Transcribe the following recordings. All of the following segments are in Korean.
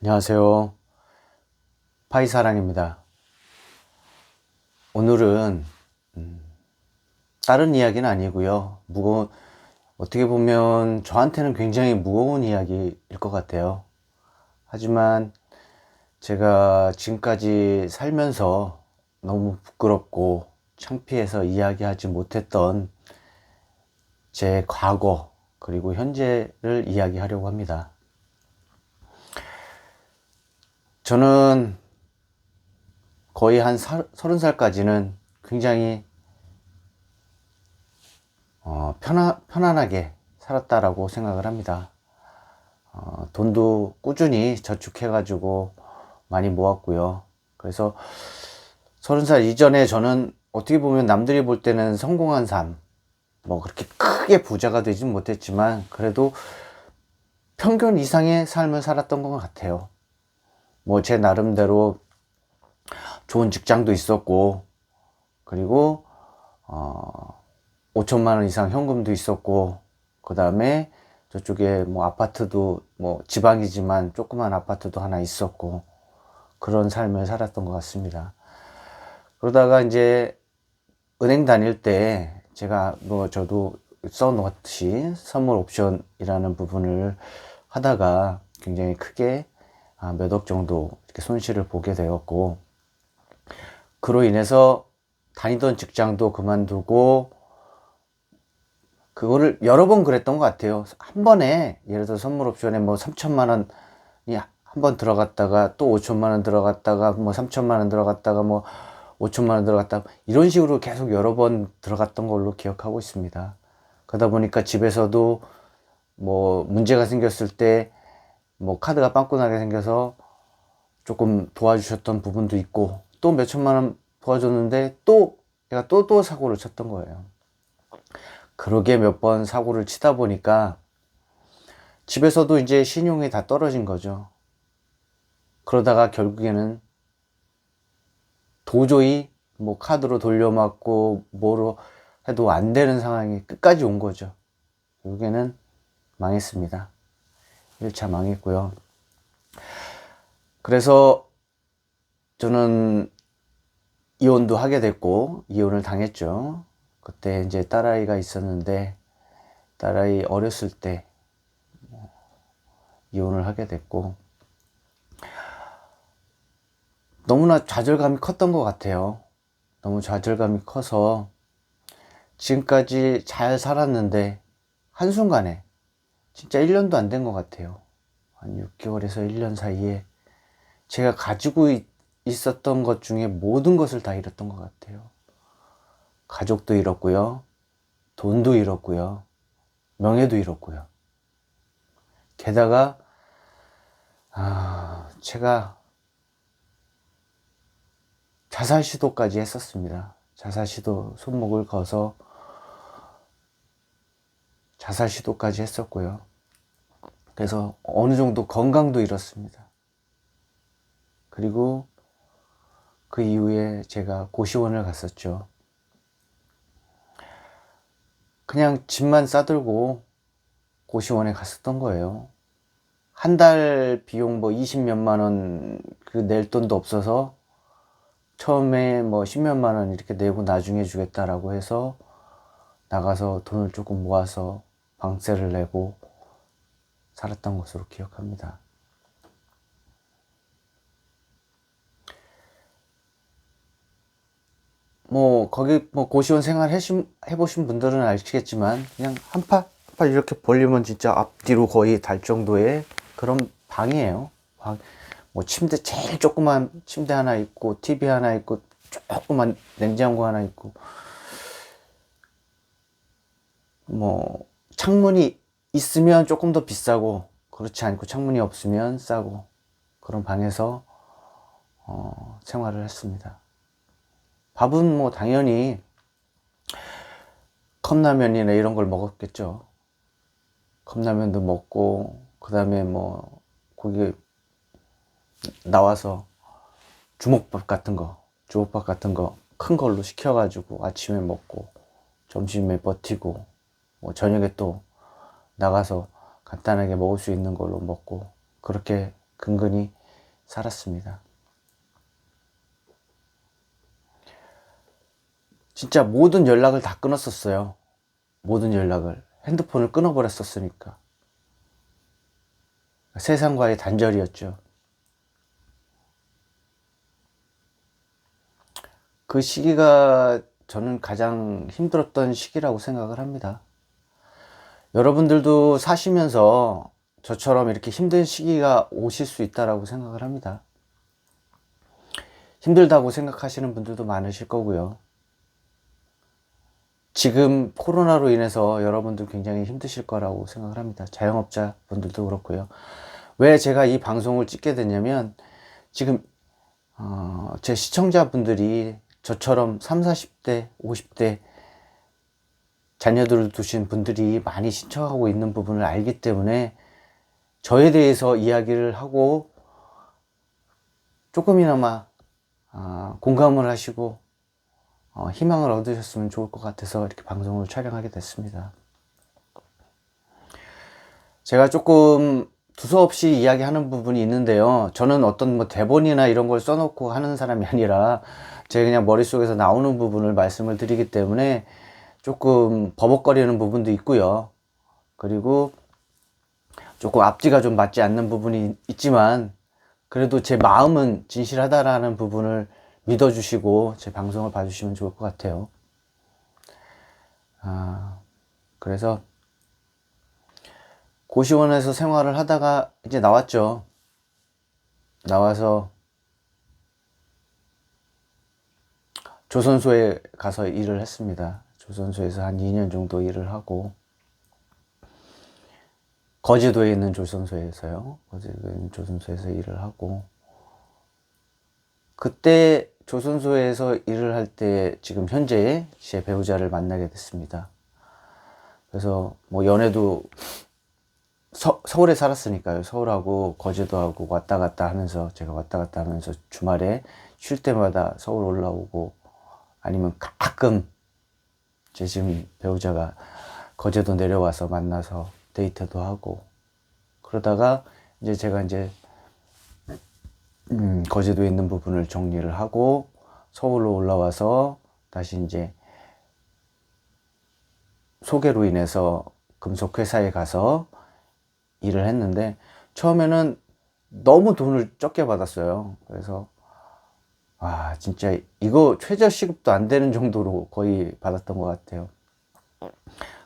안녕하세요. 파이사랑입니다. 오늘은 음, 다른 이야기는 아니고요. 무거운 어떻게 보면 저한테는 굉장히 무거운 이야기일 것 같아요. 하지만 제가 지금까지 살면서 너무 부끄럽고 창피해서 이야기하지 못했던 제 과거 그리고 현재를 이야기하려고 합니다. 저는 거의 한 서른 살까지는 굉장히 어, 편안, 편안하게 살았다라고 생각을 합니다. 어, 돈도 꾸준히 저축해가지고 많이 모았고요. 그래서 서른 살 이전에 저는 어떻게 보면 남들이 볼 때는 성공한 삶, 뭐 그렇게 크게 부자가 되진 못했지만 그래도 평균 이상의 삶을 살았던 것 같아요. 뭐 제 나름대로 좋은 직장도 있었고 그리고 어 5천만 원 이상 현금도 있었고 그 다음에 저쪽에 뭐 아파트도 뭐 지방이지만 조그만 아파트도 하나 있었고 그런 삶을 살았던 것 같습니다. 그러다가 이제 은행 다닐 때 제가 뭐 저도 써놓듯이 선물 옵션이라는 부분을 하다가 굉장히 크게 아, 몇 억 정도 이렇게 손실을 보게 되었고 그로 인해서 다니던 직장도 그만두고 그거를 여러 번 그랬던 것 같아요. 한 번에 예를 들어 선물 옵션에 뭐 3천만 원이 한 번 들어갔다가 또 5천만 원 들어갔다가 뭐 3천만 원 들어갔다가 뭐 5천만 원 들어갔다 이런 식으로 계속 여러 번 들어갔던 걸로 기억하고 있습니다. 그러다 보니까 집에서도 뭐 문제가 생겼을 때 뭐 카드가 빵꾸나게 생겨서 조금 도와주셨던 부분도 있고 또 몇천만 원 도와줬는데 또 내가 또또 사고를 쳤던 거예요. 그러게 몇 번 사고를 치다 보니까 집에서도 이제 신용이 다 떨어진 거죠. 그러다가 결국에는 도저히 뭐 카드로 돌려막고 뭐로 해도 안 되는 상황이 끝까지 온 거죠. 결국에는 망했습니다. 1차 망했고요. 그래서 저는 이혼도 하게 됐고 이혼을 당했죠. 그때 이제 딸아이가 있었는데 딸아이 어렸을 때 이혼을 하게 됐고 너무나 좌절감이 컸던 것 같아요. 너무 좌절감이 커서 지금까지 잘 살았는데 한순간에 진짜 1년도 안 된 것 같아요. 한 6개월에서 1년 사이에 제가 가지고 있었던 것 중에 모든 것을 다 잃었던 것 같아요. 가족도 잃었고요. 돈도 잃었고요. 명예도 잃었고요. 게다가, 아, 제가 자살 시도까지 했었습니다. 자살 시도 손목을 거서 자살 시도까지 했었고요. 그래서 어느 정도 건강도 잃었습니다. 그리고 그 이후에 제가 고시원을 갔었죠. 그냥 집만 싸들고 고시원에 갔었던 거예요. 한 달 비용 뭐 20몇만 원 그 낼 돈도 없어서 처음에 뭐 10몇만 원 이렇게 내고 나중에 주겠다라고 해서 나가서 돈을 조금 모아서 방세를 내고 살았던 것으로 기억합니다. 뭐 거기 뭐 고시원 생활 해보신 분들은 아시겠지만 그냥 한파 한파 이렇게 벌리면 진짜 앞뒤로 거의 달 정도의 그런 방이에요. 방, 뭐 침대 제일 조그만 침대 하나 있고 TV 하나 있고 조그만 냉장고 하나 있고 뭐 창문이 있으면 조금 더 비싸고 그렇지 않고 창문이 없으면 싸고 그런 방에서 어, 생활을 했습니다. 밥은 뭐 당연히 컵라면이나 이런 걸 먹었겠죠. 컵라면도 먹고 그 다음에 뭐 거기 나와서 주먹밥 같은 거, 주먹밥 같은 거 큰 걸로 시켜가지고 아침에 먹고 점심에 버티고 뭐 저녁에 또 나가서 간단하게 먹을 수 있는 걸로 먹고 그렇게 근근히 살았습니다. 진짜 모든 연락을 다 끊었었어요. 모든 연락을. 핸드폰을 끊어버렸었으니까. 세상과의 단절이었죠. 그 시기가 저는 가장 힘들었던 시기라고 생각을 합니다. 여러분들도 사시면서 저처럼 이렇게 힘든 시기가 오실 수 있다라고 생각을 합니다. 힘들다고 생각하시는 분들도 많으실 거고요. 지금 코로나로 인해서 여러분들 굉장히 힘드실 거라고 생각을 합니다. 자영업자 분들도 그렇고요. 왜 제가 이 방송을 찍게 됐냐면 지금 어, 제 시청자분들이 저처럼 3, 40대, 50대 자녀들을 두신 분들이 많이 신청하고 있는 부분을 알기 때문에 저에 대해서 이야기를 하고 조금이나마 아, 공감을 하시고 어, 희망을 얻으셨으면 좋을 것 같아서 이렇게 방송을 촬영하게 됐습니다. 제가 조금 두서없이 이야기하는 부분이 있는데요. 저는 어떤 뭐 대본이나 이런 걸 써놓고 하는 사람이 아니라 제 그냥 머릿속에서 나오는 부분을 말씀을 드리기 때문에 조금 버벅거리는 부분도 있고요. 그리고 조금 앞뒤가 좀 맞지 않는 부분이 있지만 그래도 제 마음은 진실하다라는 부분을 믿어주시고 제 방송을 봐주시면 좋을 것 같아요. 아, 그래서 고시원에서 생활을 하다가 이제 나왔죠. 나와서 조선소에 가서 일을 했습니다. 조선소에서 한 2년 정도 일을 하고 거제도에 있는 조선소에서요. 거제도에 있는 조선소에서 일을 하고 그때 조선소에서 일을 할 때 지금 현재 제 배우자를 만나게 됐습니다. 그래서 뭐 연애도 서, 서울에 살았으니까요. 서울하고 거제도하고 왔다 갔다 하면서 제가 왔다 갔다 하면서 주말에 쉴 때마다 서울 올라오고 아니면 가끔 제 지금 배우자가 거제도 내려와서 만나서 데이트도 하고 그러다가 이제 제가 이제 음, 거제도에 있는 부분을 정리를 하고 서울로 올라와서 다시 이제 소개로 인해서 금속 회사에 가서 일을 했는데 처음에는 너무 돈을 적게 받았어요. 그래서 아 진짜 이거 최저 시급도 안 되는 정도로 거의 받았던 것 같아요.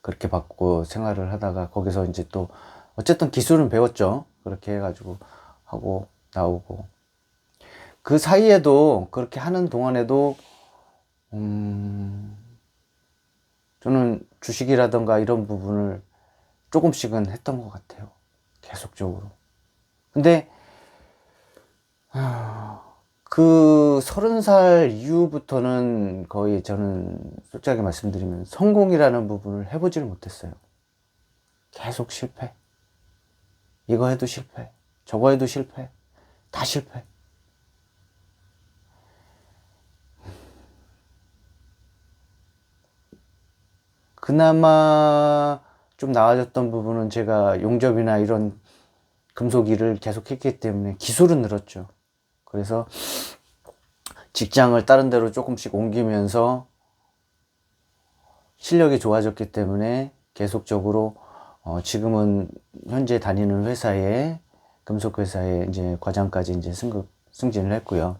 그렇게 받고 생활을 하다가 거기서 이제 또 어쨌든 기술은 배웠죠. 그렇게 해가지고 하고 나오고 그 사이에도 그렇게 하는 동안에도 음 저는 주식이라던가 이런 부분을 조금씩은 했던 것 같아요. 계속적으로. 근데 그 서른 살 이후부터는 거의 저는 솔직하게 말씀드리면 성공이라는 부분을 해보지를 못했어요. 계속 실패. 이거 해도 실패. 저거 해도 실패. 다 실패. 그나마 좀 나아졌던 부분은 제가 용접이나 이런 금속 일을 계속 했기 때문에 기술은 늘었죠. 그래서 직장을 다른 데로 조금씩 옮기면서 실력이 좋아졌기 때문에 계속적으로 어 지금은 현재 다니는 회사에 금속 회사에 이제 과장까지 이제 승급 승진을 했고요.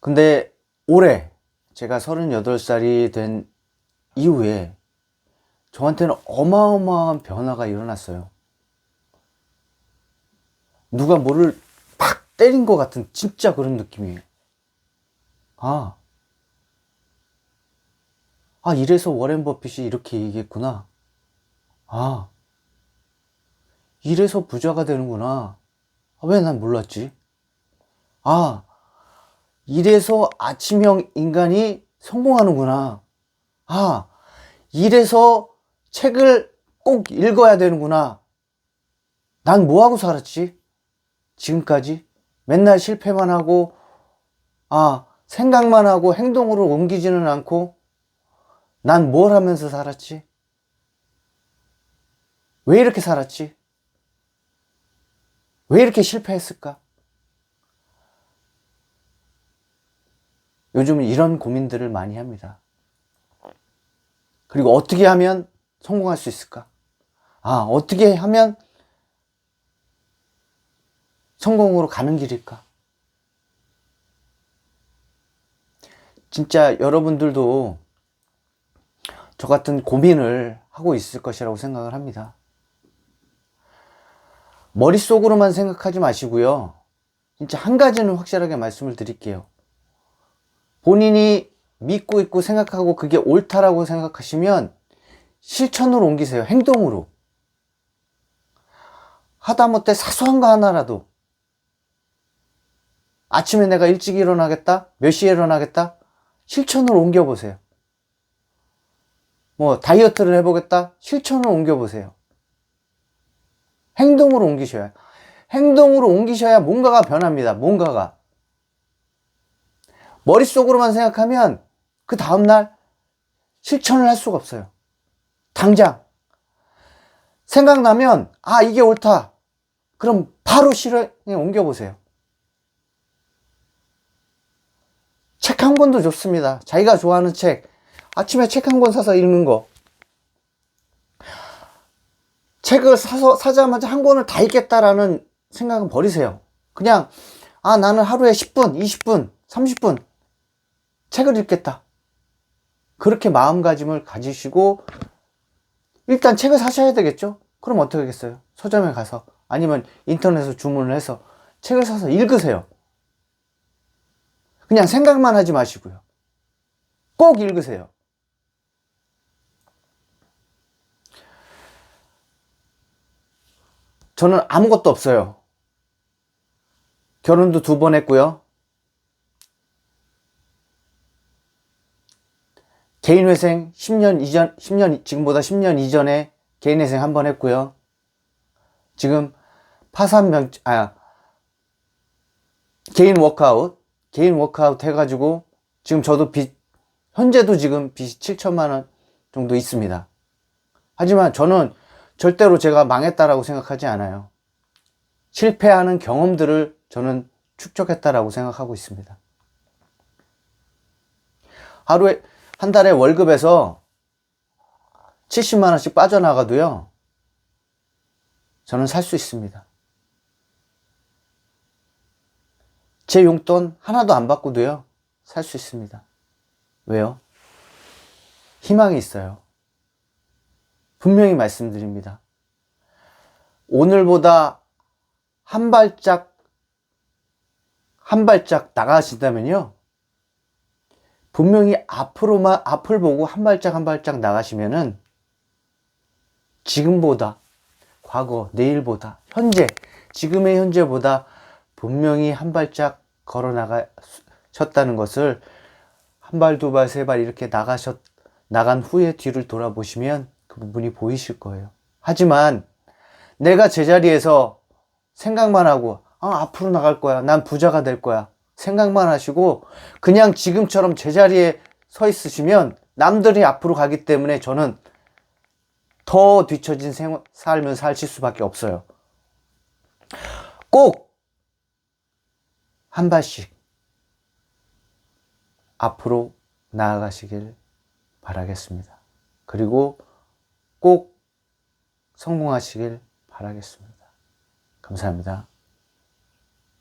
근데 올해 제가 38살이 된 이후에 저한테는 어마어마한 변화가 일어났어요. 누가 뭐를 팍 때린 것 같은 진짜 그런 느낌이에요. 아, 아, 이래서 워렌 버핏이 이렇게 얘기했구나. 아, 이래서 부자가 되는구나. 아, 왜 난 몰랐지? 아, 이래서 아침형 인간이 성공하는구나. 아, 이래서 책을 꼭 읽어야 되는구나. 난 뭐하고 살았지? 지금까지? 맨날 실패만 하고, 아, 생각만 하고 행동으로 옮기지는 않고, 난 뭘 하면서 살았지? 왜 이렇게 살았지? 왜 이렇게 실패했을까? 요즘은 이런 고민들을 많이 합니다. 그리고 어떻게 하면 성공할 수 있을까? 아, 어떻게 하면 성공으로 가는 길일까? 진짜 여러분들도 저 같은 고민을 하고 있을 것이라고 생각을 합니다. 머릿속으로만 생각하지 마시고요. 진짜 한 가지는 확실하게 말씀을 드릴게요. 본인이 믿고 있고 생각하고 그게 옳다라고 생각하시면 실천으로 옮기세요. 행동으로. 하다못해 사소한 거 하나라도 아침에 내가 일찍 일어나겠다? 몇 시에 일어나겠다? 실천으로 옮겨보세요. 뭐, 다이어트를 해보겠다? 실천으로 옮겨보세요. 행동으로 옮기셔야. 행동으로 옮기셔야 뭔가가 변합니다. 뭔가가. 머릿속으로만 생각하면 그 다음날 실천을 할 수가 없어요. 당장. 생각나면, 아, 이게 옳다. 그럼 바로 실행에 옮겨보세요. 책 한 권도 좋습니다. 자기가 좋아하는 책. 아침에 책 한 권 사서 읽는 거. 책을 사서, 사자마자 한 권을 다 읽겠다라는 생각은 버리세요. 그냥, 아, 나는 하루에 10분, 20분, 30분 책을 읽겠다. 그렇게 마음가짐을 가지시고, 일단 책을 사셔야 되겠죠? 그럼 어떻게 하겠어요? 서점에 가서, 아니면 인터넷에서 주문을 해서 책을 사서 읽으세요. 그냥 생각만 하지 마시고요. 꼭 읽으세요. 저는 아무것도 없어요. 결혼도 두 번 했고요. 개인회생 10년 이전, 10년, 지금보다 10년 이전에 개인회생 한 번 했고요. 지금 파산명, 아, 개인 워크아웃, 개인 워크아웃 해가지고 지금 저도 빚, 현재도 지금 빚이 7천만 원 정도 있습니다. 하지만 저는 절대로 제가 망했다라고 생각하지 않아요. 실패하는 경험들을 저는 축적했다라고 생각하고 있습니다. 하루에, 한 달에 월급에서 70만 원씩 빠져나가도요, 저는 살 수 있습니다. 제 용돈 하나도 안 받고도요, 살 수 있습니다. 왜요? 희망이 있어요. 분명히 말씀드립니다. 오늘보다 한 발짝, 한 발짝 나가신다면요. 분명히 앞으로만, 앞을 보고 한 발짝 한 발짝 나가시면은 지금보다, 과거, 내일보다, 현재, 지금의 현재보다 분명히 한 발짝 걸어 나가셨다는 것을 한 발, 두 발, 세 발 이렇게 나가셨, 나간 후에 뒤를 돌아보시면 그 부분이 보이실 거예요. 하지만 내가 제자리에서 생각만 하고, 아, 앞으로 나갈 거야. 난 부자가 될 거야. 생각만 하시고, 그냥 지금처럼 제자리에 서 있으시면 남들이 앞으로 가기 때문에 저는 더 뒤처진 생, 삶을 사실 수밖에 없어요. 꼭 한 발씩 앞으로 나아가시길 바라겠습니다. 그리고 꼭 성공하시길 바라겠습니다. 감사합니다.